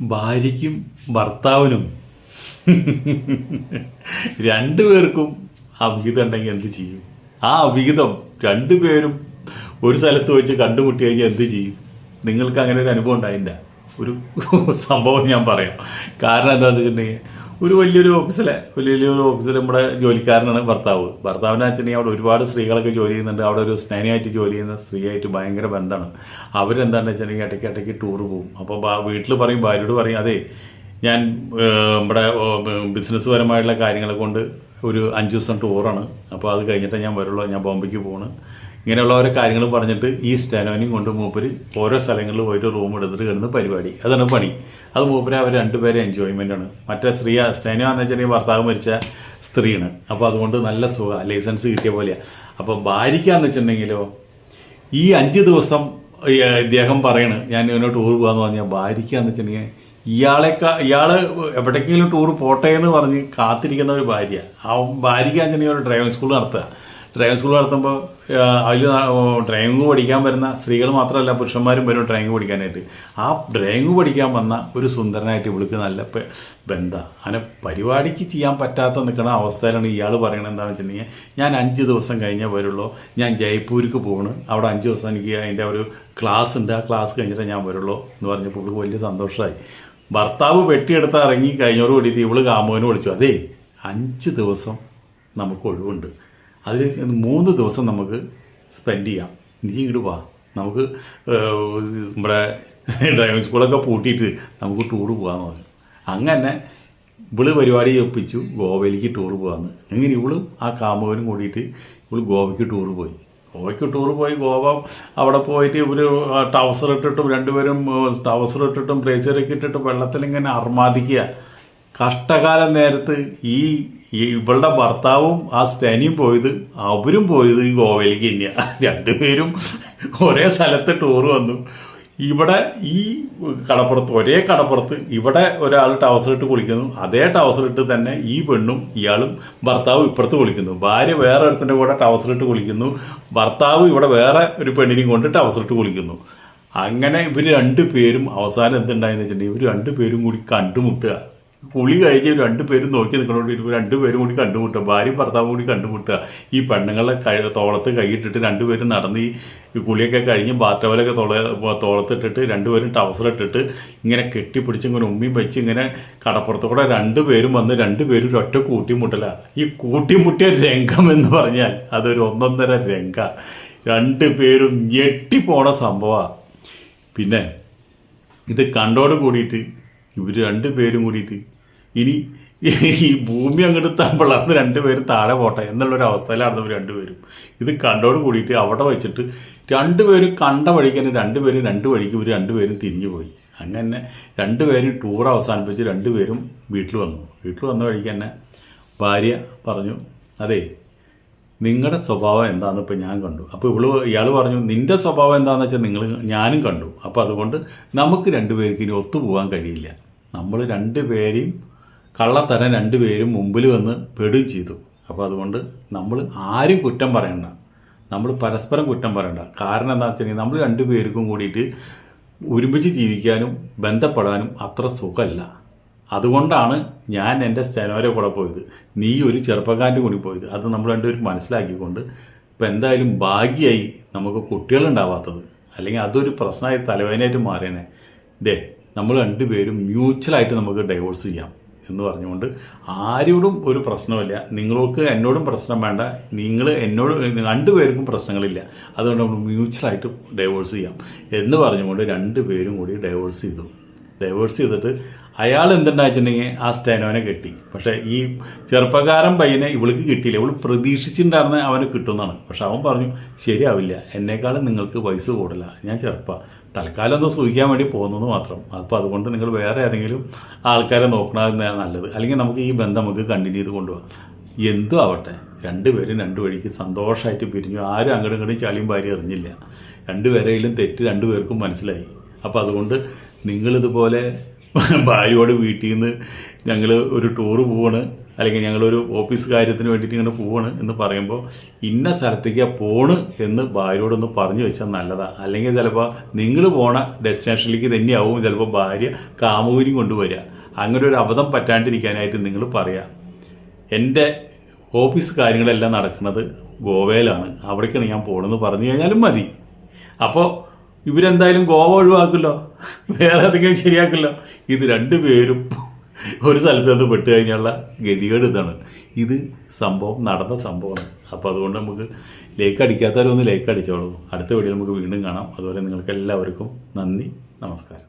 ഭാര്യയ്ക്കും ഭർത്താവിനും രണ്ടുപേർക്കും അഭിഹിതം ഉണ്ടെങ്കിൽ എന്ത് ചെയ്യും? ആ അവിഹിതം രണ്ടുപേരും ഒരു സ്ഥലത്ത് വെച്ച് കണ്ടുമുട്ടി കഴിഞ്ഞാൽ എന്ത് ചെയ്യും? നിങ്ങൾക്ക് അങ്ങനെ ഒരു അനുഭവം ഉണ്ടായില്ല. ഒരു സംഭവം ഞാൻ പറയാം. കാരണം എന്താണെന്ന് വെച്ചിട്ടുണ്ടെങ്കിൽ ഒരു വലിയൊരു ഓഫീസിലെ വലിയ വലിയൊരു ഓഫീസിൽ നമ്മുടെ ജോലിക്കാരനാണ് ഭർത്താവ്. ഭർത്താവിനെ വെച്ചിട്ടുണ്ടെങ്കിൽ അവിടെ ഒരുപാട് സ്ത്രീകളൊക്കെ ജോലി ചെയ്യുന്നുണ്ട്. അവിടെ ഒരു സ്നേഹമായിട്ട് ജോലി ചെയ്യുന്ന സ്ത്രീയായിട്ട് ഭയങ്കര ബന്ധമാണ്. അവരെന്താണെന്ന് വെച്ചിട്ടുണ്ടെങ്കിൽ ഇടയ്ക്ക് ഇടയ്ക്ക് ടൂർ പോകും. അപ്പോൾ വീട്ടിൽ പറയും ഭാര്യയോട് പറയും അതെ ഞാൻ നമ്മുടെ ബിസിനസ് പരമായിട്ടുള്ള കാര്യങ്ങളെ കൊണ്ട് ഒരു അഞ്ച് ദിവസം ടൂറാണ് അപ്പോൾ അത് കഴിഞ്ഞിട്ടേ ഞാൻ വരുള്ളൂ. ഞാൻ ബോംബെക്ക് പോണ്. ഇങ്ങനെയുള്ള ഓരോ കാര്യങ്ങൾ പറഞ്ഞിട്ട് ഈ സ്റ്റെനോനെയും കൊണ്ട് മൂപ്പര് ഓരോ സ്ഥലങ്ങളിൽ പോയിട്ട് റൂം എടുത്തിട്ട് കിടന്ന് പരിപാടി. അതാണ് പണി. അത് മൂപ്പര് അവർ രണ്ടുപേരും ആണ്. മറ്റേ സ്ത്രീ സ്റ്റാനോ എന്ന് വെച്ചിട്ടുണ്ടെങ്കിൽ ഭർത്താവ് മരിച്ച സ്ത്രീയാണ്. അപ്പോൾ അതുകൊണ്ട് നല്ല സുഖ ലൈസൻസ് കിട്ടിയ പോലെയാണ് അപ്പോൾ ഭാര്യയ്ക്കാന്ന് വെച്ചിട്ടുണ്ടെങ്കിലോ ഈ അഞ്ച് ദിവസം ഇദ്ദേഹം പറയണ് ഞാൻ ഇവനെ ടൂർ പോകാമെന്ന് പറഞ്ഞാൽ ഭാര്യയ്ക്കാന്ന് വെച്ചിട്ടുണ്ടെങ്കിൽ ഇയാളെക്കാ ഇയാൾ എവിടേക്കെങ്കിലും ടൂർ പോട്ടെ എന്ന് പറഞ്ഞ് കാത്തിരിക്കുന്ന ഒരു ഭാര്യ ആ ഭാര്യയ്ക്കാന്ന് വെച്ചിട്ടുണ്ടെങ്കിൽ ഒരു ഡ്രൈവിംഗ് സ്കൂൾ നടത്തുക. ഡ്രൈവിംഗ് സ്കൂൾ നടത്തുമ്പോൾ അതിൽ ഡ്രൈവിംഗ് പഠിക്കാൻ വരുന്ന സ്ത്രീകൾ മാത്രമല്ല പുരുഷന്മാരും വരും ഡ്രൈവിംഗ് പഠിക്കാനായിട്ട്. ആ ഡ്രൈവിംഗ് പഠിക്കാൻ വന്ന ഒരു സുന്ദരനായിട്ട് ഇവൾക്ക് നല്ല ബന്ധം അങ്ങനെ പരിപാടിക്ക് ചെയ്യാൻ പറ്റാത്ത നിൽക്കുന്ന അവസ്ഥയിലാണ് ഇയാൾ പറയണത് എന്താണെന്ന് വെച്ചിട്ടുണ്ടെങ്കിൽ ഞാൻ അഞ്ച് ദിവസം കഴിഞ്ഞേ വരുള്ളൂ. ഞാൻ ജയ്പൂർക്ക് പോകണം അവിടെ അഞ്ച് ദിവസം എനിക്ക് അതിന്റെ ഒരു ക്ലാസ് ഉണ്ട്. ആ ക്ലാസ് കഴിഞ്ഞിട്ട് ഞാൻ വരുള്ളൂ എന്ന് പറഞ്ഞപ്പോൾ ഇവൾക്ക് വലിയ സന്തോഷമായി ഭർത്താവ് വെട്ടിയെടുത്ത് ഇറങ്ങി കഴിഞ്ഞോട് കൂടിയിട്ട് ഇവൾ കാമുവിനെ വിളിച്ചു. അതേ അഞ്ച് ദിവസം നമുക്ക് ഒഴിവുണ്ട്. അതിൽ മൂന്ന് ദിവസം നമുക്ക് സ്പെൻഡ് ചെയ്യാം. നീ ഇങ്ങോട്ട് വാ. നമുക്ക് നമ്മുടെ ഡ്രൈവിംഗ് സ്കൂളൊക്കെ പൂട്ടിയിട്ട് നമുക്ക് ടൂർ പോകാമെന്ന് പറഞ്ഞു. അങ്ങനെ ഇവൾ പരിപാടി ഒപ്പിച്ചു ഗോവയിലേക്ക് ടൂർ പോകാമെന്ന് അങ്ങനെ ഇവളും ആ കാമുകനും കൂടിയിട്ട് ഇവൾ ഗോവയ്ക്ക് ടൂർ പോയി. ഗോവയ്ക്ക് ടൂർ പോയി ഗോവ അവിടെ പോയിട്ട് ഇവർ ടവസർ ഇട്ടിട്ടും രണ്ടുപേരും ടവസർ ഇട്ടിട്ടും ബ്രേസറൊക്കെ ഇട്ടിട്ട് വെള്ളത്തിലിങ്ങനെ അർമാദിക്കുക. കഷ്ടകാല നേരത്ത് ഈ ഇവളുടെ ഭർത്താവും ആ സ്റ്റനിയും പോയത് അവരും പോയത് ഈ ഗോവയിലേക്ക് തന്നെയാണ് രണ്ടുപേരും ഒരേ സ്ഥലത്ത് ടൂർ വന്നു. ഇവിടെ ഈ കടപ്പുറത്ത് ഒരേ കടപ്പുറത്ത് ഇവിടെ ഒരാൾ ടവസർ ഇട്ട് കുളിക്കുന്നു അതേ ടവസർ ഇട്ട് തന്നെ ഈ പെണ്ണും ഇയാളും ഭർത്താവും ഇപ്പുറത്ത് കുളിക്കുന്നു. ഭാര്യ വേറെ ഒരുത്തിന്റെ കൂടെ ടവസർ ഇട്ട് കുളിക്കുന്നു ഭർത്താവ് ഇവിടെ വേറെ ഒരു പെണ്ണിനെയും കൊണ്ട് ടവസർ ഇട്ട് കുളിക്കുന്നു. അങ്ങനെ ഇവർ രണ്ടു പേരും അവസാനം എന്തുണ്ടായെന്ന് വെച്ചിട്ടുണ്ടെങ്കിൽ ഇവർ രണ്ടു പേരും കൂടി കണ്ടുമുട്ടുക. കുളി കഴിഞ്ഞ് രണ്ടുപേരും നോക്കി നിൽക്കണോണ്ട് ഇവർ രണ്ടുപേരും കൂടി കണ്ടുമുട്ടുക. ഭാര്യയും ഭർത്താവും കൂടി കണ്ടുമുട്ടുക. ഈ പെണ്ണുങ്ങളെ കഴി തോളത്ത് കൈയിട്ടിട്ട് രണ്ടുപേരും നടന്ന് ഈ കുളിയൊക്കെ കഴിഞ്ഞ് ബാറ്റവലൊക്കെ തോള തോളത്തിട്ടിട്ട് രണ്ടുപേരും ടവസറിട്ടിട്ട് ഇങ്ങനെ കെട്ടിപ്പിടിച്ച് ഇങ്ങനെ ഉമ്മിയും വെച്ച് ഇങ്ങനെ കടപ്പുറത്ത് കൂടെ രണ്ടുപേരും വന്ന് രണ്ടുപേരും ഒരൊറ്റ കൂട്ടിമുട്ടല. ഈ കൂട്ടിമുട്ടിയ രംഗം എന്ന് പറഞ്ഞാൽ അതൊരു ഒന്നൊന്നര രംഗ. രണ്ടുപേരും ഞെട്ടിപ്പോണ സംഭവമാണ് പിന്നെ ഇത് കണ്ടോട് കൂടിയിട്ട് ഇവർ രണ്ടുപേരും കൂടിയിട്ട്. ഇനി ഈ ഭൂമി അങ്ങോട്ട് തമ്പിളർന്ന് രണ്ടുപേരും താഴെ പോട്ടെ എന്നുള്ളൊരു അവസ്ഥയിലാണ് ഇവർ രണ്ടുപേരും ഇത് കണ്ടോട് കൂടിയിട്ട് അവിടെ വെച്ചിട്ട് രണ്ടുപേരും കണ്ട വഴിക്ക് തന്നെ രണ്ടുപേരും രണ്ട് വഴിക്ക് ഇവർ രണ്ടുപേരും തിരിഞ്ഞു പോയി. അങ്ങനെ രണ്ടുപേരും ടൂർ അവസാനിപ്പിച്ച് രണ്ടുപേരും വീട്ടിൽ വന്നു. വീട്ടിൽ വന്ന വഴിക്ക് തന്നെ ഭാര്യ പറഞ്ഞു അതെ നിങ്ങളുടെ സ്വഭാവം എന്താണെന്ന് ഇപ്പം ഞാൻ കണ്ടു. അപ്പോൾ ഇവൾ ഇയാൾ പറഞ്ഞു നിന്റെ സ്വഭാവം എന്താണെന്ന് വെച്ചാൽ നിങ്ങൾ ഞാനും കണ്ടു. അപ്പോൾ അതുകൊണ്ട് നമുക്ക് രണ്ടുപേർക്ക് ഇനി ഒത്തുപോകാൻ കഴിയില്ല. നമ്മൾ രണ്ടുപേരെയും കള്ളത്തരം രണ്ടുപേരും മുമ്പിൽ വന്ന് പെടുകയും ചെയ്തു. അപ്പോൾ അതുകൊണ്ട് നമ്മൾ ആരും കുറ്റം പറയണ്ട. നമ്മൾ പരസ്പരം കുറ്റം പറയണ്ട. കാരണം എന്താ വെച്ചിട്ടുണ്ടെങ്കിൽ നമ്മൾ രണ്ടുപേർക്കും കൂടിയിട്ട് ഒരുമിച്ച് ജീവിക്കാനും ബന്ധപ്പെടാനും അത്ര സുഖമല്ല അതുകൊണ്ടാണ് ഞാൻ എന്റെ സ്റ്റെനോരെ കൂടെ പോയത്. നീ ഒരു ചെറുപ്പക്കാരന്റെ കൂടി പോയത്. അത് നമ്മൾ രണ്ടുപേരും മനസ്സിലാക്കിക്കൊണ്ട് ഇപ്പം എന്തായാലും ഭാഗ്യമായി നമുക്ക് കുട്ടികളുണ്ടാവാത്തത്. അല്ലെങ്കിൽ അതൊരു പ്രശ്നമായി തലവേദനയായിട്ട് മാറിയനെ. ദേ നമ്മൾ രണ്ടുപേരും മ്യൂച്വലായിട്ട് നമുക്ക് ഡൈവോഴ്സ് ചെയ്യാം എന്ന് പറഞ്ഞുകൊണ്ട് ആരോടും ഒരു പ്രശ്നമില്ല നിങ്ങൾക്ക് എന്നോടും പ്രശ്നം വേണ്ട. നിങ്ങൾ എന്നോട് രണ്ടുപേർക്കും പ്രശ്നങ്ങളില്ല. അതുകൊണ്ട് നമ്മൾ മ്യൂച്വലായിട്ട് ഡൈവോഴ്സ് ചെയ്യാം എന്ന് പറഞ്ഞുകൊണ്ട് രണ്ടുപേരും കൂടി ഡൈവോഴ്സ് ചെയ്തു. ഡൈവോഴ്സ് ചെയ്തിട്ട് അയാൾ എന്തുണ്ടായിട്ടുണ്ടെങ്കിൽ ആ സ്റ്റാനോനെ കെട്ടി. പക്ഷേ ഈ ചെറുപ്പക്കാരൻ പയ്യനെ ഇവൾക്ക് കിട്ടിയില്ല. ഇവൾ പ്രതീക്ഷിച്ചിട്ടുണ്ടായിരുന്ന അവന് കിട്ടുമെന്നാണ്. പക്ഷെ അവൻ പറഞ്ഞു ശരിയാവില്ല. എന്നെക്കാളും നിങ്ങൾക്ക് വയസ്സ് കൂടില്ല ഞാൻ ചെറുപ്പ. തൽക്കാലം ഒന്ന് സൂചിക്കാൻ വേണ്ടി പോകുന്നത് മാത്രം. അപ്പോൾ അതുകൊണ്ട് നിങ്ങൾ വേറെ ഏതെങ്കിലും ആൾക്കാരെ നോക്കണമെന്ന് നല്ലത്. അല്ലെങ്കിൽ നമുക്ക് ഈ ബന്ധം നമുക്ക് കണ്ടിന്യൂ ചെയ്ത് കൊണ്ടുപോകാം. എന്തും ആവട്ടെ. രണ്ടുപേരും രണ്ടു വഴിക്ക് സന്തോഷമായിട്ട് പിരിഞ്ഞു. ആരും അങ്ങോട്ടും ഇങ്ങോട്ടും ചളിയും ഭാര്യ അറിഞ്ഞില്ല രണ്ടുപേരെയും തെറ്റ് രണ്ടുപേർക്കും മനസ്സിലായി. അപ്പോൾ അതുകൊണ്ട് നിങ്ങളിതുപോലെ ഭാര്യയോട് വീട്ടിൽ നിന്ന് ഞങ്ങൾ ഒരു ടൂറ് പോവാണ്. അല്ലെങ്കിൽ ഞങ്ങളൊരു ഓഫീസ് കാര്യത്തിന് വേണ്ടിയിട്ട് ഇങ്ങനെ പോവാണ് എന്ന് പറയുമ്പോൾ ഇന്ന സ്ഥലത്തേക്ക് പോണ് എന്ന് ഭാര്യയോടൊന്ന് പറഞ്ഞു വെച്ചാൽ നല്ലതാണ് അല്ലെങ്കിൽ ചിലപ്പോൾ നിങ്ങൾ പോണ ഡെസ്റ്റിനേഷനിലേക്ക് തന്നെയാവും ചിലപ്പോൾ ഭാര്യ കാമൂരി കൊണ്ടുവരിക അങ്ങനെ ഒരു അബദ്ധം പറ്റാണ്ടിരിക്കാനായിട്ട് നിങ്ങൾ പറയാം. എന്റെ ഓഫീസ് കാര്യങ്ങളെല്ലാം നടക്കുന്നത് ഗോവയിലാണ്. അവിടേക്കാണ് ഞാൻ പോകണമെന്ന് പറഞ്ഞു കഴിഞ്ഞാലും മതി. അപ്പോൾ ഇവരെന്തായാലും ഗോവ ഒഴിവാക്കില്ലോ വേറെ എന്തെങ്കിലും ശരിയാക്കില്ലോ ഇത് രണ്ടുപേരും ഒരു സ്ഥലത്ത് നിന്ന് പെട്ട് കഴിഞ്ഞുള്ള ഗതികേട് ഇതാണ്. ഇത് സംഭവം നടന്ന സംഭവമാണ്. അപ്പോൾ അതുകൊണ്ട് നമുക്ക് ലേക്ക് അടിക്കാത്തവരൊന്ന് ലേക്ക് അടിച്ചോളൂ. അടുത്ത വീഡിയോ നമുക്ക് വീണ്ടും കാണാം. അതുപോലെ നിങ്ങൾക്ക് എല്ലാവർക്കും നന്ദി നമസ്കാരം.